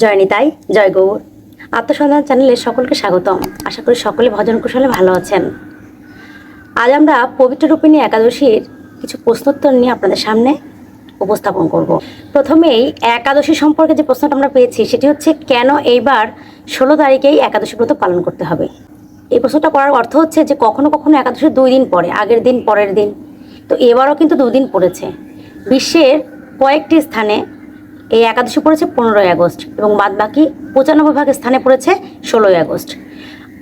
জয় নিতাই জয় গৌর। আত্মসন্ধান চ্যানেলে সকলকে স্বাগতম। আশা করি সকলে ভজন কুশলে ভালো আছেন। আজ আমরা পবিত্র রূপিণী একাদশীর কিছু প্রশ্নোত্তর নিয়ে আপনাদের সামনে উপস্থাপন করব। প্রথমেই একাদশী সম্পর্কে যে প্রশ্নটা আমরা পেয়েছি, সেটি হচ্ছে কেন এইবার ষোলো তারিখেই একাদশী ব্রত পালন করতে হবে? এই প্রশ্নটা করার অর্থ হচ্ছে যে কখনো কখনো একাদশী দুই দিন পরে আগের দিন, পরের দিন। তো এবারও কিন্তু দুদিন পড়েছে। বিশ্বের কয়েকটি স্থানে এই একাদশী পড়েছে পনেরোই আগস্ট এবং বাদ বাকি পঁচানব্বই ভাগের স্থানে পড়েছে ষোলোই আগস্ট।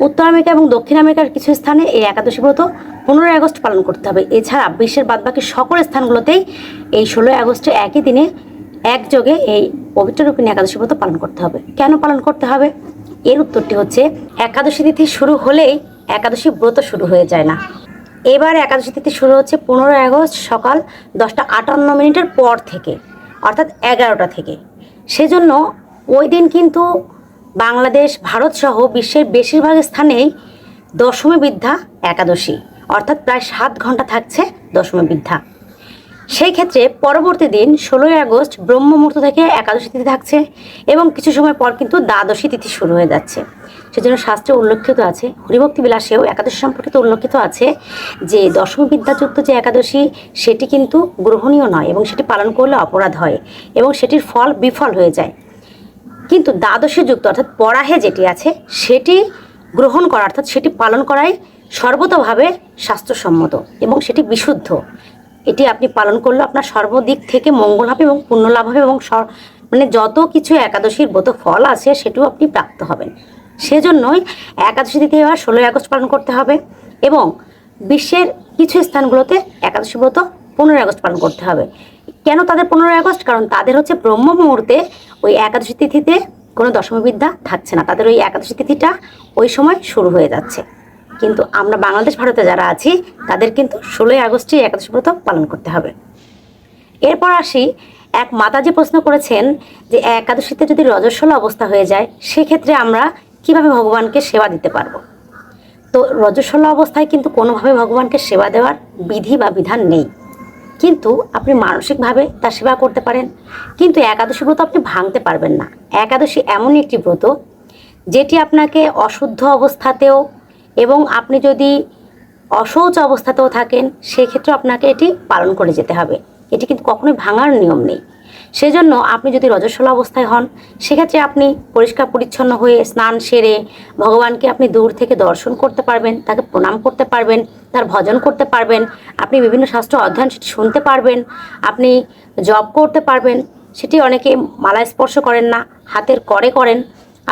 উত্তর আমেরিকা এবং দক্ষিণ আমেরিকার কিছু স্থানে এই একাদশী ব্রত পনেরোই আগস্ট পালন করতে হবে। এছাড়া বিশ্বের বাদবাকি সকল স্থানগুলোতেই এই ষোলোই আগস্টে একই দিনে একযোগে এই পবিত্র রূপিণী একাদশী ব্রত পালন করতে হবে। কেন পালন করতে হবে? এর উত্তরটি হচ্ছে, একাদশী তিথি শুরু হলেই একাদশী ব্রত শুরু হয়ে যায় না। এবার একাদশী তিথি শুরু হচ্ছে পনেরোই আগস্ট সকাল দশটা আটান্ন মিনিটের পর থেকে। অর্থাৎ এগারোটা থেকে। সেজন্য ওই দিন কিন্তু বাংলাদেশ ভারতসহ বিশ্বের বেশিরভাগ স্থানেই দশমী বিদ্যা একাদশী। অর্থাৎ প্রায় সাত ঘণ্টা থাকছে দশমী বিদ্যা। সেই ক্ষেত্রে পরবর্তী দিন ষোলোই আগস্ট ব্রহ্ম মুহূর্ত থেকে একাদশী তিথি থাকছে এবং কিছু সময় পর কিন্তু দ্বাদশী তিথি শুরু হয়ে যাচ্ছে। সেজন্য শাস্ত্রে উল্লেখিত আছে, হরিভক্তি বিলাসেও একাদশী সম্পর্কিত উল্লেখিত আছে যে দশমী বিদ্যাযুক্ত যে একাদশী, সেটি কিন্তু গ্রহণীয় নয় এবং সেটি পালন করলে অপরাধ হয় এবং সেটির ফল বিফল হয়ে যায়। কিন্তু দ্বাদশী যুক্ত অর্থাৎ পরাহে যেটি আছে, সেটি গ্রহণ করা অর্থাৎ সেটি পালন করাই সর্বতভাবে স্বাস্থ্যসম্মত এবং সেটি বিশুদ্ধ। এটি আপনি পালন করলে আপনার সর্বদিক থেকে মঙ্গল হবে এবং পুণ্য লাভ হবে এবং মানে যত কিছু একাদশীর ব্রত ফল আছে সেটিও আপনি প্রাপ্ত হবেন। সেজন্যই একাদশী তিথি এবার ষোলোই আগস্ট পালন করতে হবে এবং বিশ্বের কিছু স্থানগুলোতে একাদশী ব্রত পনেরোই আগস্ট পালন করতে হবে। কেন তাদের পনেরোই আগস্ট? কারণ তাদের হচ্ছে ব্রহ্ম মুহূর্তে ওই একাদশী তিথিতে কোনো দশমী বিদ্যা থাকছে না। তাদের ওই একাদশী তিথিটা ওই সময় শুরু হয়ে যাচ্ছে। কিন্তু আমরা বাংলাদেশ, ভারতে যারা আছি, তাদের কিন্তু ষোলোই আগস্টে একাদশী ব্রত পালন করতে হবে। এরপর আসি, এক মাতাজি প্রশ্ন করেছেন যে, একাদশীতে যদি রজস্বল অবস্থা হয়ে যায়, সেক্ষেত্রে আমরা কীভাবে ভগবানকে সেবা দিতে পারব? তো রজস্বল অবস্থায় কিন্তু কোনোভাবে ভগবানকে সেবা দেওয়ার বিধি বা বিধান নেই। কিন্তু আপনি মানসিকভাবে তার সেবা করতে পারেন, কিন্তু একাদশী ব্রত আপনি ভাঙতে পারবেন না। একাদশী এমনই একটি ব্রত, যেটি আপনাকে অশুদ্ধ অবস্থাতেও এবং আপনি যদি অশৌচ অবস্থাতেও থাকেন সেক্ষেত্রে আপনাকে এটি পালন করে যেতে হবে। এটি কিন্তু কখনোই ভাঙার নিয়ম নেই। সেজন্য আপনি যদি রজস্বলা অবস্থায় হন, সেক্ষেত্রে আপনি পরিষ্কার পরিচ্ছন্ন হয়ে স্নান সেরে ভগবানকে আপনি দূর থেকে দর্শন করতে পারবেন, তাকে প্রণাম করতে পারবেন, তার ভজন করতে পারবেন, আপনি বিভিন্ন শাস্ত্র অধ্যয়ন সেটি শুনতে পারবেন, আপনি জব করতে পারবেন, সেটি অনেকে মালা স্পর্শ করেন না, হাতের করে করেন।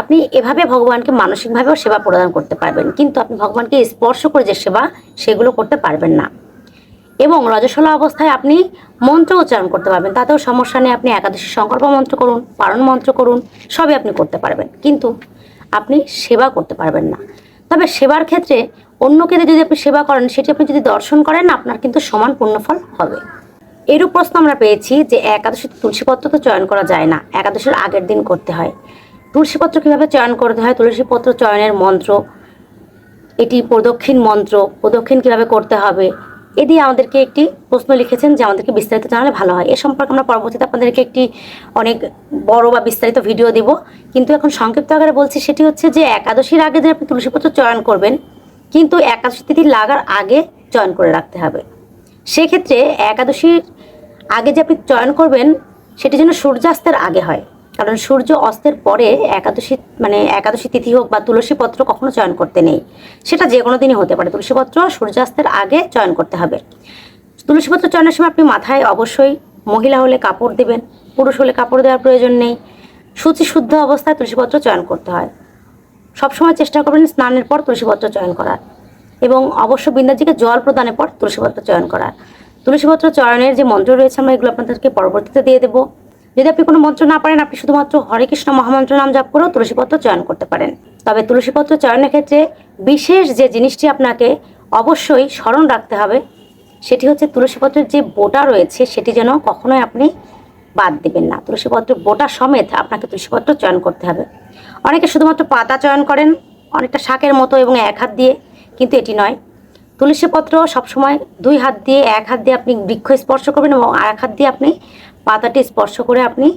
আপনি এভাবে ভগবানকে মানসিকভাবেও সেবা প্রদান করতে পারবেন, কিন্তু আপনি ভগবানকে স্পর্শ করে যে সেবা, সেগুলো করতে পারবেন না। এবং রজস্বলা অবস্থায় আপনি মন্ত্র উচ্চারণ করতে পারবেন, তাতেও সমস্যা নেই, আপনি একাদশী সংকল্প মন্ত্র করুন, পারণ মন্ত্র করুন, সবই আপনি করতে পারবেন, কিন্তু আপনি সেবা করতে পারবেন না। তবে সেবার ক্ষেত্রে অন্যকে যদি আপনি সেবা করেন, সেটি আপনি যদি দর্শন করেন, আপনার কিন্তু সমান পুণ্যফল হবে। এরূপ প্রশ্ন আমরা পেয়েছি যে একাদশীতে তুলসীপত্র তো চয়ন করা যায় না, একাদশীর আগের দিন করতে হয়। তুলসীপত্র কীভাবে চয়ন করতে হয়? তুলসীপত্র চয়নের মন্ত্র, এটি প্রদক্ষিণ মন্ত্র, প্রদক্ষিণ কীভাবে করতে হবে? এ দিয়ে আমাদেরকে একটি প্রশ্ন লিখেছেন যে আমাদেরকে বিস্তারিত জানালে ভালো হয়। এ সম্পর্কে আমরা পরবর্তীতে আপনাদেরকে একটি অনেক বড় বা বিস্তারিত ভিডিও দেব। কিন্তু এখন সংক্ষিপ্ত আকারে বলছি, সেটি হচ্ছে যে একাদশীর আগে যে আপনি তুলসীপত্র চয়ন করবেন, কিন্তু একাদশী তিথি লাগার আগে চয়ন করে রাখতে হবে। সেক্ষেত্রে একাদশীর আগে যে আপনি চয়ন করবেন, সেটি যেন সূর্যাস্তের আগে হয়। কারণ সূর্য অস্তের পরে একাদশী মানে একাদশী তিথি হোক বা তুলসী পত্র কখনো চয়ন করতে নেই। সেটা যে কোনো দিনই হতে পারে। তুলসী পত্র সূর্যাস্তের আগে চয়ন করতে হবে। তুলসী পত্র চয়নের সময় আপনি মাথায় অবশ্যই মহিলা হলে কাপড় দেবেন, পুরুষ হলে কাপড় দেওয়ার প্রয়োজন নেই। সূচি শুদ্ধ অবস্থায় তুলসীপত্র চয়ন করতে হয়। সবসময় চেষ্টা করবেন স্নানের পর তুলসীপত্র চয়ন করার এবং অবশ্য বৃন্দাজিকে জল প্রদানের পর তুলসীপত্র চয়ন করার। তুলসীপত্র চয়নের যে মন্ত্র রয়েছে আমরা এগুলো আপনাদেরকে পরবর্তীতে দিয়ে দেবো। যদি আপনি কোনো মন্ত্র না পারেন, আপনি শুধুমাত্র হরে কৃষ্ণ মহামন্ত্র নাম জাপ করেও তুলসীপত্র চয়ন করতে পারেন। তবে তুলসীপত্র চয়নের ক্ষেত্রে বিশেষ যে জিনিসটি আপনাকে অবশ্যই স্মরণ রাখতে হবে, সেটি হচ্ছে তুলসীপত্রের যে বোটা রয়েছে, সেটি যেন কখনোই আপনি বাদ দেবেন না। তুলসীপত্রের বোটা সমেত আপনাকে তুলসীপত্র চয়ন করতে হবে। অনেকে শুধুমাত্র পাতা চয়ন করেন, অনেকটা শাকের মতো এবং এক হাত দিয়ে, কিন্তু এটি নয়। তুলসীপত্র সবসময় দুই হাত দিয়ে, এক হাত দিয়ে আপনি বৃক্ষ স্পর্শ করবেন এবং আর এক হাত দিয়ে আপনি পাতাটি স্পর্শ করে আপনি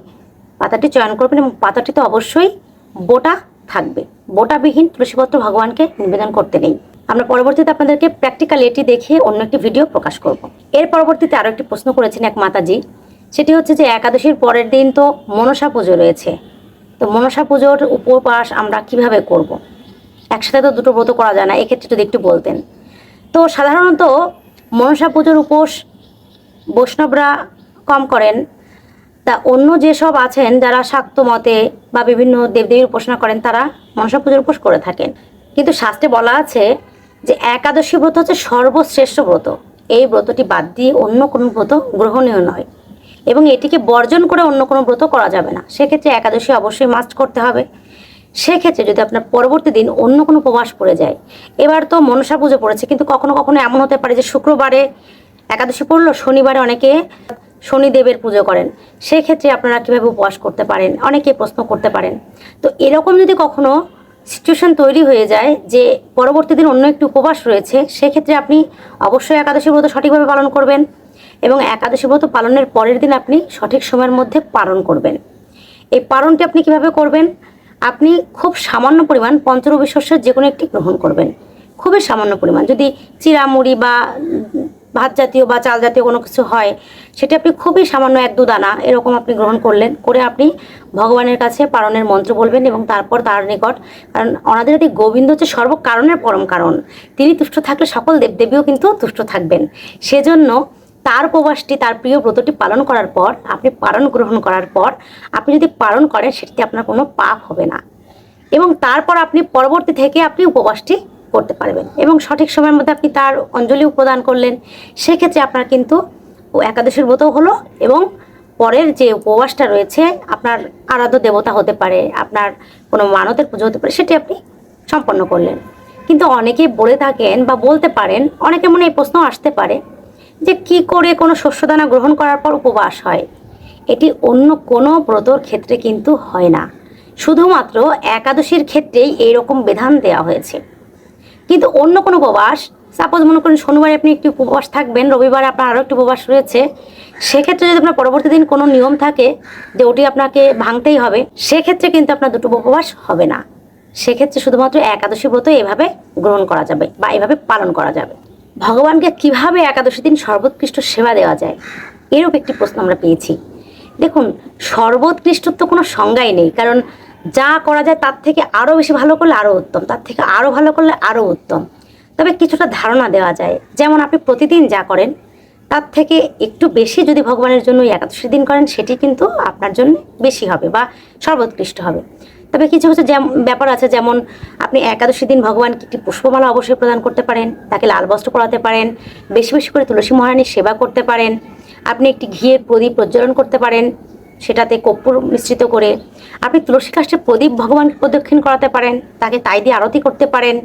পাতাটি চয়ন করবেন এবং পাতাটিতে অবশ্যই বোটা থাকবে। বোটাবিহীন তুলসীপত্র ভগবানকে নিবেদন করতে নেই। আমরা পরবর্তীতে আপনাদেরকে প্র্যাকটিক্যাল এটি দেখিয়ে অন্য একটি ভিডিও প্রকাশ করব। এর পরবর্তীতে আরও একটি প্রশ্ন করেছেন এক মাতাজি। সেটি হচ্ছে যে, একাদশীর পরের দিন তো মনসা পুজো রয়েছে। তো মনসা পুজোর উপবাস আমরা কীভাবে করব। একসাথে তো দুটো ব্রত করা যায় না, এক্ষেত্রে যদি একটু বলতেন। তো সাধারণত মনসা পুজোর উপোস বৈষ্ণবরা কম করেন। তা অন্য যেসব আছেন যারা শাক্ত মতে বা বিভিন্ন দেবদেবীর উপাসনা করেন, তারা মনসা পুজোর উপোস করে থাকেন। কিন্তু শাস্ত্রে বলা আছে যে একাদশী ব্রত হচ্ছে সর্বশ্রেষ্ঠ ব্রত। এই ব্রতটি বাদ দিয়ে অন্য কোনো ব্রত গ্রহণীয় নয়। এবং এটিকে বর্জন করে অন্য কোনো ব্রত করা যাবে না। সেক্ষেত্রে একাদশী অবশ্যই মাস্ট করতে হবে। সেক্ষেত্রে যদি আপনার পরবর্তী দিন অন্য কোনো উপবাস পড়ে যায়, এবার তো মনসা পুজো পড়েছে, কিন্তু কখনো কখনো এমন হতে পারে যে শুক্রবারে একাদশী পড়ল, শনিবারে অনেকে শনিদেবের পুজো করেন। সেক্ষেত্রে আপনারা কীভাবে উপবাস করতে পারেন? অনেকে প্রশ্ন করতে পারেন। তো এরকম যদি কখনো সিচুয়েশন তৈরি হয়ে যায় যে পরবর্তী দিন অন্য একটি উপবাস রয়েছে, সেক্ষেত্রে আপনি অবশ্যই একাদশী ব্রত সঠিকভাবে পালন করবেন এবং একাদশী ব্রত পালনের পরের দিন আপনি সঠিক সময়ের মধ্যে পালন করবেন। এই পালনটি আপনি কীভাবে করবেন? আপনি খুব সামান্য পরিমাণ পঞ্চরবি শস্যের যে কোনো একটি গ্রহণ করবেন। খুবই সামান্য পরিমাণ। যদি চিরামুড়ি বা ভাত জাতীয় বা চাল জাতীয় কোনো কিছু হয়, সেটা আপনি খুবই সামান্য এক দু দানা এরকম আপনি গ্রহণ করলেন, করে আপনি ভগবানের কাছে পারণের মন্ত্র বলবেন এবং তারপর তার নিকট, কারণ ওনাদের যদি গোবিন্দ হচ্ছে সর্বকারণের পরম কারণ। তিনি তুষ্ট থাকলে সকল দেবদেবীও কিন্তু তুষ্ট থাকবেন। সেজন্য তার উপবাসটি, তার প্রিয় ব্রতটি পালন করার পর, আপনি পালন গ্রহণ করার পর, আপনি যদি পালন করেন সেটি আপনার কোনো পাপ হবে না। এবং তারপর আপনি পরবর্তী থেকে আপনি উপবাসটি করতে পারবেন। এবং সঠিক সময়ের মধ্যে আপনি তার অঞ্জলিও প্রদান করলেন, সেক্ষেত্রে আপনার কিন্তু একাদশীর ব্রতও হলো এবং পরের যে উপবাসটা রয়েছে, আপনার আরাধ্য দেবতা হতে পারে, আপনার কোনো মানতের পুজো হতে পারে, সেটি আপনি সম্পন্ন করলেন। কিন্তু অনেকেই বলে থাকেন বা বলতে পারেন, অনেকের মনে এই প্রশ্ন আসতে পারে যে কি করে কোনো শস্যদানা গ্রহণ করার পর উপবাস হয়? এটি অন্য কোনো ব্রতর ক্ষেত্রে কিন্তু হয় না। শুধুমাত্র একাদশীর ক্ষেত্রেই এইরকম বিধান দেওয়া হয়েছে। কিন্তু অন্য কোনো উপবাস সাপোজ মনে করেন শনিবারে আপনি একটি উপবাস থাকবেন, রবিবারে আপনার আরও একটি উপবাস রয়েছে, সেক্ষেত্রে যদি আপনার পরবর্তী দিন কোনো নিয়ম থাকে যে ওটি আপনাকে ভাঙতেই হবে, সেক্ষেত্রে কিন্তু আপনার দুটো উপবাস হবে না। সেক্ষেত্রে শুধুমাত্র একাদশী ব্রত এভাবে গ্রহণ করা যাবে বা এভাবে পালন করা যাবে। ভগবানকে কীভাবে একাদশী দিন সর্বোৎকৃষ্ট সেবা দেওয়া যায়, এরূপ একটি প্রশ্ন আমরা পেয়েছি। দেখুন সর্বোৎকৃষ্টর তো কোনো সংজ্ঞাই নেই, কারণ যা করা যায় তার থেকে আরও বেশি ভালো করলে আরও উত্তম, তার থেকে আরও ভালো করলে আরও উত্তম। তবে কিছুটা ধারণা দেওয়া যায়। যেমন আপনি প্রতিদিন যা করেন, তার থেকে একটু বেশি যদি ভগবানের জন্য একাদশী দিন করেন, সেটি কিন্তু আপনার জন্য বেশি হবে বা সর্বোৎকৃষ্ট হবে। তবে কিছু কিছু যেম- ব্যাপার আছে যেমন আপনি একাদশী দিন ভগবানকে একটি পুষ্পমালা অবশ্যই প্রদান করতে পারেন, তাকে লাল বস্ত্র পরাতে পারেন, বেশি বেশি করে তুলসী মহারানীর সেবা করতে পারেন, আপনি একটি ঘিয়ের প্রদীপ প্রজ্বলন করতে পারেন সেটাতে কর্পূর মিশ্রিত করে আপনি তুলসী কাষ্ঠে প্রদীপ ভগবানকে প্রদক্ষিণ করাতে পারেন, তাকে তাই দিয়ে আরতি করতে পারেন,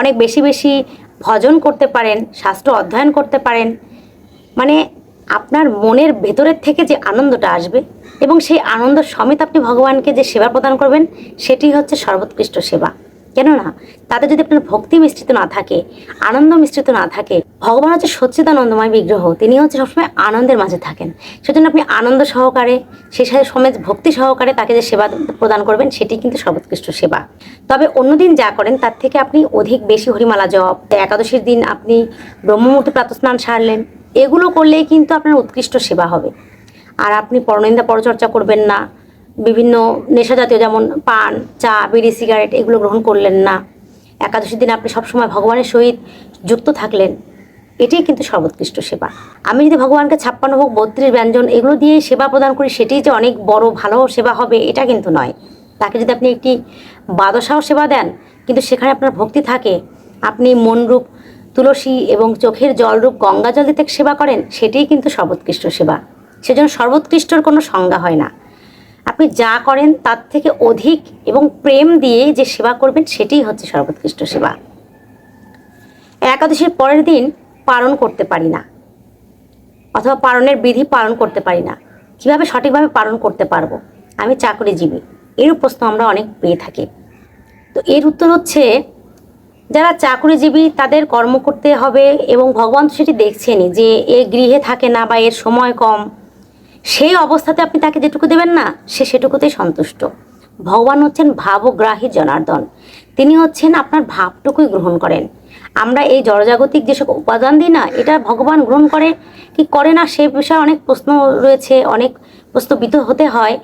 অনেক বেশি বেশি ভজন করতে পারেন, শাস্ত্র অধ্যয়ন করতে পারেন। মানে আপনার মনের ভেতরের থেকে যে আনন্দটা আসবে এবং সেই আনন্দ সমেত আপনি ভগবানকে যে সেবা প্রদান করবেন, সেটি হচ্ছে সর্বোৎকৃষ্ট সেবা। কেননা তাতে যদি আপনার ভক্তি মিশ্রিত না থাকে, আনন্দ মিশ্রিত না থাকে, ভগবান হচ্ছে সচ্চিদানন্দময় বিগ্রহ, তিনি হচ্ছে সবসময় আনন্দের মাঝে থাকেন। সেজন্য আপনি আনন্দ সহকারে, সে সাথে সমেত ভক্তি সহকারে তাকে যে সেবা প্রদান করবেন, সেটি কিন্তু সর্বোৎকৃষ্ট সেবা। তবে অন্যদিন যা করেন, তার থেকে আপনি অধিক বেশি হরিমালা জপ, একাদশীর দিন আপনি ব্রহ্মমূর্তি প্রাতস্নান সারলেন, এগুলো করলেই কিন্তু আপনার উৎকৃষ্ট সেবা হবে। আর আপনি পরনিন্দা পরচর্চা করবেন না বিভিন্ন নেশা জাতীয় যেমন পান, চা, বিড়ি, সিগারেট এগুলো গ্রহণ করলেন না। একাদশীর দিন আপনি সবসময় ভগবানের সহিত যুক্ত থাকলেন। এটাই কিন্তু সর্বোৎকৃষ্ট সেবা। আমি যদি ভগবানকে ছাপ্পান্ন হোক বত্রিশ ব্যঞ্জন এগুলো দিয়ে সেবা প্রদান করি সেটি যে অনেক বড় ভালো সেবা হবে, এটা কিন্তু নয়। তাকে যদি আপনি একটি বাদশাহ সেবা দেন, কিন্তু সেখানে আপনার ভক্তি থাকে, আপনি মনরূপ তুলসী এবং চোখের জলরূপ গঙ্গা জল দিতে সেবা করেন, সেটিই কিন্তু সর্বোৎকৃষ্ট সেবা। সেজন্য সর্বোৎকৃষ্টর কোনো সংজ্ঞা হয় না। আপনি যা করেন তার থেকে অধিক এবং প্রেম দিয়ে যে সেবা করবেন, সেটিই হচ্ছে সর্বোৎকৃষ্ট সেবা। একাদশীর পরের দিন পালন করতে পারি না, অথবা পালনের বিধি পালন করতে পারি না। কীভাবে সঠিকভাবে পালন করতে পারব? আমি চাকরিজীবী এরও প্রশ্ন আমরা অনেক পেয়ে থাকি। তো এর উত্তর হচ্ছে, যারা চাকরিজীবী তাদের কর্ম করতে হবে এবং ভগবান সেটি দেখছেনই যে এ গৃহে থাকে না বা এর সময় কম। সেই অবস্থাতে আপনি তাকে যেটুকু দেবেন না, সে সেটুকুতেই সন্তুষ্ট। ভগবান হচ্ছেন ভাবগ্রাহী জনার্দন। তিনি হচ্ছেন আপনার ভাবটুকুই গ্রহণ করেন। আমরা এই জড়জাগতিক যেসব উপাদান দিই না, এটা ভগবান গ্রহণ করে কি করে না, সে বিষয়ে অনেক প্রশ্ন রয়েছে, অনেক প্রশ্নবিত হতে হয়।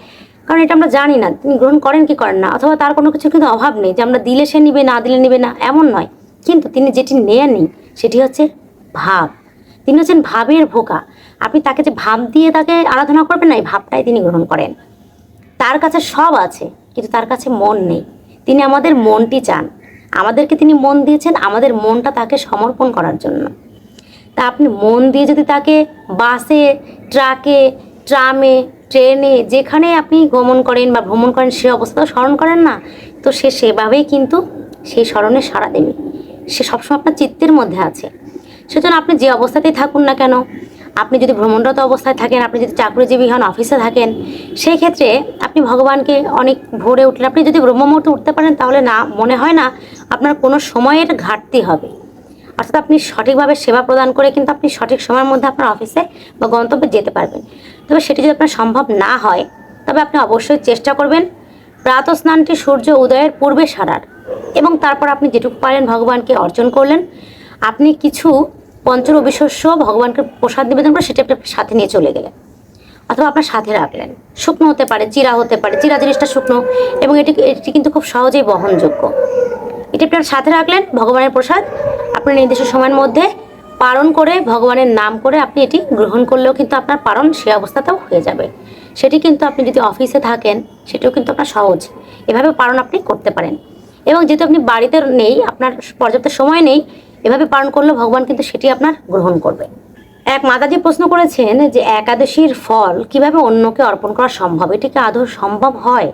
কারণ এটা আমরা জানি না, তিনি গ্রহণ করেন কি করেন না, অথবা তার কোনো কিছু কিন্তু অভাব নেই যে আমরা দিলে সে নিবে, না দিলে নিবে না, এমন নয়। কিন্তু তিনি যেটি নেননি, সেটি হচ্ছে ভাব। তিনি হচ্ছেন ভাবের ভোকা আপনি তাকে যে ভাব দিয়ে তাকে আরাধনা করবেন না, এই ভাবটাই তিনি গ্রহণ করেন। তার কাছে সব আছে, কিন্তু তার কাছে মন নেই। তিনি আমাদের মনটি চান। আমাদেরকে তিনি মন দিয়েছেন, আমাদের মনটা তাকে সমর্পণ করার জন্য। তা আপনি মন দিয়ে যদি তাকে বাসে, ট্রাকে, ট্রামে, ট্রেনে যেখানে আপনি গমন করেন বা ভ্রমণ করেন, সে অবস্থাও স্মরণ করেন না, তো সে সেভাবেই কিন্তু সেই স্মরণে সাড়া দেবে। সে সবসময় আপনার চিত্তের মধ্যে আছে। সেজন্য আপনি যে অবস্থাতেই থাকুন না কেন আপনি যদি ভ্রমণরত অবস্থায় থাকেন, আপনি যদি চাকরিজীবী হন, অফিসে থাকেন সেই ক্ষেত্রে আপনি ভগবানকে অনেক ভোরে উঠলেন আপনি যদি ব্রহ্ম মুহূর্তে উঠতে পারেন, তাহলে না, মনে হয় না আপনার কোনো সময়ের ঘাটতি হবে। অর্থাৎ আপনি সঠিকভাবে সেবা প্রদান করে কিন্তু আপনি সঠিক সময়ের মধ্যে আপনার অফিসে বা গন্তব্যে যেতে পারবেন। তবে সেটি যদি আপনার সম্ভব না হয়, তবে আপনি অবশ্যই চেষ্টা করবেন প্রাত স্নানটি সূর্য উদয়ের পূর্বে সারার এবং তারপর আপনি যেটুকু পারেন ভগবানকে অর্জন করলেন। আপনি কিছু পঞ্চরবি শস্য ভগবানকে প্রসাদ নিবেদন করে সেটা আপনি সাথে নিয়ে চলে গেলেন। অথবা আপনার সাথে রাখলেন। শুকনো হতে পারে, চিরা হতে পারে, চিরা জিনিসটা শুকনো এবং এটি এটি কিন্তু খুব সহজেই বহনযোগ্য। এটি আপনার সাথে রাখলেন ভগবানের প্রসাদ, আপনার নির্দিষ্ট সময়ের মধ্যে পালন করে ভগবানের নাম করে আপনি এটি গ্রহণ করলেও কিন্তু আপনার পালন সে অবস্থাতেও হয়ে যাবে। সেটি কিন্তু আপনি যদি অফিসে থাকেন, সেটিও কিন্তু আপনার সহজ। এভাবে পালন আপনি করতে পারেন। এবং যেহেতু আপনি বাড়িতে নেই, আপনার পর্যাপ্ত সময় নেই এভাবে পালন করলে ভগবান কিন্তু সেটি আপনার গ্রহণ করবে। এক মাতাজি প্রশ্ন করেছেন যে একাদশীর ফল কীভাবে অন্যকে অর্পণ করা সম্ভব? এটি কি আদৌ সম্ভব হয়?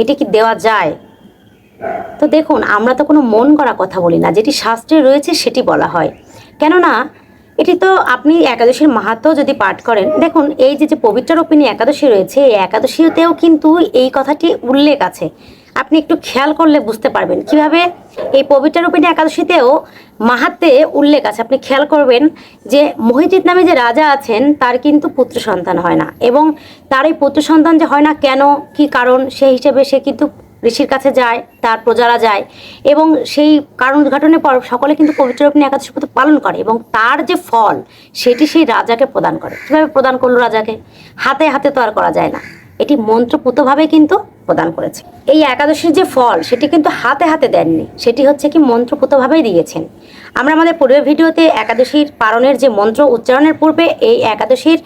এটি কি দেওয়া যায়? তো দেখুন, আমরা তো কোনো মন করা কথা বলি না, যেটি শাস্ত্রে রয়েছে সেটি বলা হয়। কেননা, এটি তো আপনি একাদশীর মাহাত্ম যদি পাঠ করেন, দেখুন, এই যে যে পবিত্র রূপিণী একাদশী রয়েছে, এই একাদশীতেও কিন্তু এই কথাটি উল্লেখ আছে। আপনি একটু খেয়াল করলে বুঝতে পারবেন। কীভাবে এই পবিত্র রূপিণী একাদশীতেও মাহাত্মে উল্লেখ আছে। আপনি খেয়াল করবেন যে মহিজিৎ নামে যে রাজা আছেন, তার কিন্তু পুত্র সন্তান হয় না এবং তার এই পুত্র সন্তান যে হয় না কেন, কি কারণ সেই হিসেবে সে কিন্তু ঋষির কাছে যায়, তার প্রজারা যায় এবং সেই কারণ উদ্ঘাটনের পর সকলে কিন্তু পবিত্র রূপিণী একাদশী ব্রত পালন করে এবং তার যে ফল, সেটি সেই রাজাকে প্রদান করে। কীভাবে প্রদান করল রাজাকে? হাতে হাতে তো আর করা যায় না। এটি মন্ত্রপুতভাবে কিন্তু প্রদান করেছে। এই একাদশীর যে ফল, সেটি কিন্তু হাতে হাতে দেননি। সেটি হচ্ছে কি মন্ত্রপুতভাবেই দিয়েছেন। আমরা আমাদের পূর্বের ভিডিওতে একাদশীর পালনের যে মন্ত্র উচ্চারণের পূর্বে এই একাদশীর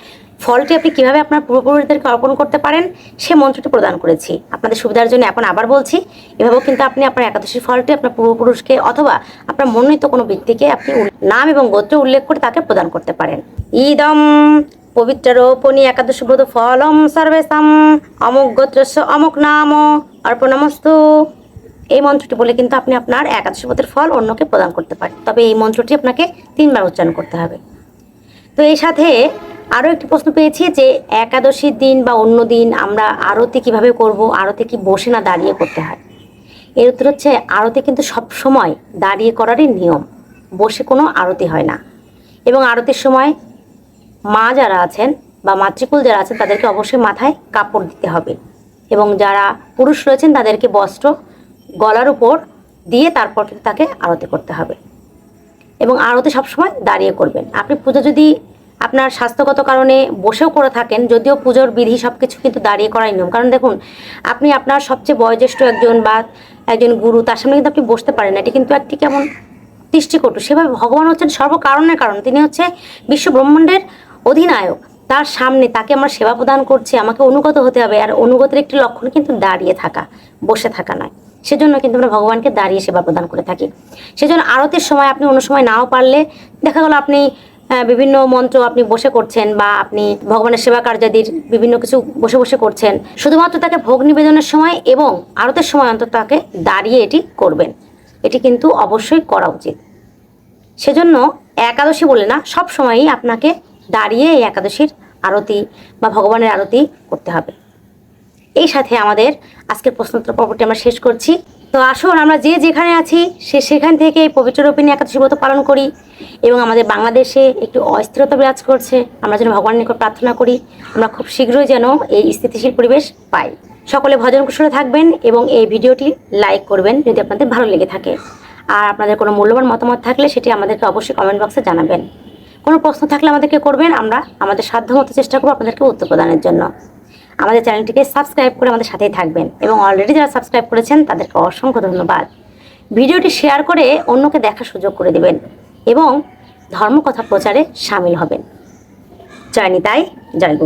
ফলটি আপনি কীভাবে আপনার পূর্বপুরুষদেরকে অর্পণ করতে পারেন, সে মন্ত্রটি প্রদান করেছি। আপনাদের সুবিধার জন্য এখন আবার বলছি, এভাবেও কিন্তু আপনি আপনার একাদশীর ফলটি আপনার পূর্বপুরুষকে অথবা আপনার মনোনীত কোনো ব্যক্তিকে আপনি নাম এবং গোত্র উল্লেখ করে তাকে প্রদান করতে পারেন। ইদম পবিত্রোপনি একাদশী ব্রত ফলম সর্বেশাম। অমুক গোত্রস্য, অমুক নাম। অর্পণমস্তু। এই মন্ত্রটি বলে কিন্তু আপনি আপনার একাদশী ব্রতের ফল অন্যকে প্রদান করতে পারেন। তবে এই মন্ত্রটি আপনাকে তিনবার উচ্চারণ করতে হবে। তো এই সাথে আরও একটি প্রশ্ন পেয়েছি যে একাদশীর দিন বা অন্য দিন আমরা আরতি কীভাবে করব, আরতি কি বসে না দাঁড়িয়ে করতে হয়? এর উত্তর হচ্ছে, আরতি কিন্তু সব সময় দাঁড়িয়ে করারই নিয়ম। বসে কোনো আরতি হয় না। এবং আরতির সময় মা যারা আছেন বা মাতৃকুল যারা আছেন, তাদেরকে অবশ্যই মাথায় কাপড় দিতে হবে। এবং যারা পুরুষ রয়েছেন, তাদেরকে বস্ত্র গলার উপর দিয়ে তারপর কিন্তু তাকে আরতি করতে হবে। এবং আরতি সবসময় দাঁড়িয়ে করবেন। আপনি পুজো যদি আপনার স্বাস্থ্যগত কারণে বসেও করে থাকেন, যদিও পুজোর বিধি সব কিছু কিন্তু দাঁড়িয়ে করাই নিয়ম। কারণ দেখুন, আপনি আপনার সবচেয়ে বয়োজ্যেষ্ঠ একজন বা একজন গুরু, তার সামনে কিন্তু আপনি বসতে পারেন এটি কিন্তু একটি কেমন দৃষ্টিকটু। সেভাবে ভগবান হচ্ছেন সর্বকারণের কারণ। তিনি হচ্ছে বিশ্ব ব্রহ্মাণ্ডের অধিনায়ক। তার সামনে তাকে আমার সেবা প্রদান করছে, আমাকে অনুগত হতে হবে আর অনুগতের একটি লক্ষণ কিন্তু দাঁড়িয়ে থাকা, বসে থাকা নয়। সেজন্য কিন্তু আমরা ভগবানকে দাঁড়িয়ে সেবা প্রদান করে থাকি। সেজন্য আরতির সময় আপনি অন্য সময় নাও পারলে দেখা গেল আপনি বিভিন্ন মন্ত্র আপনি বসে করছেন বা আপনি ভগবানের সেবা কার্যাদির বিভিন্ন কিছু বসে বসে করছেন। শুধুমাত্র তাকে ভোগ নিবেদনের সময় এবং আরতের সময় অন্তত তাকে দাঁড়িয়ে এটি করবেন। এটি কিন্তু অবশ্যই করা উচিত। সেজন্য একাদশী বলে না, সব সময়ই আপনাকে দাঁড়িয়ে এই একাদশীর আরতি বা ভগবানের আরতি করতে হবে। এই সাথে আমাদের আজকের প্রশ্নোত্তর পর্বটি আমরা শেষ করছি। তো আসুন আমরা যে যেখানে আছি, সে সেখান থেকে এই পবিত্র রূপিণী একাদশী ব্রত পালন করি এবং আমাদের বাংলাদেশে একটু অস্থিরতা বিরাজ করছে। আমরা যেন ভগবানের নিকট প্রার্থনা করি, আমরা খুব শীঘ্রই যেন এই স্থিতিশীল পরিবেশ পাই। সকলে ভজন কুশলে থাকবেন এবং এই ভিডিওটি লাইক করবেন যদি আপনাদের ভালো লেগে থাকে। আর আপনাদের কোনো মূল্যবান মতামত থাকলে সেটি আমাদেরকে অবশ্যই কমেন্ট বক্সে জানাবেন। কোনো প্রশ্ন থাকলে আমাদেরকে করবেন। আমরা আমাদের সাধ্যমতো চেষ্টা করব আপনাদেরকে উত্তর প্রদানের জন্য। আমাদের চ্যানেলটিকে সাবস্ক্রাইব করে আমাদের সাথেই থাকবেন এবং অলরেডি যারা সাবস্ক্রাইব করেছেন, তাদেরকে অসংখ্য ধন্যবাদ। ভিডিওটি শেয়ার করে অন্যকে দেখার সুযোগ করে দেবেন এবং ধর্মকথা প্রচারে সামিল হবেন। জয় নিতাই, জয়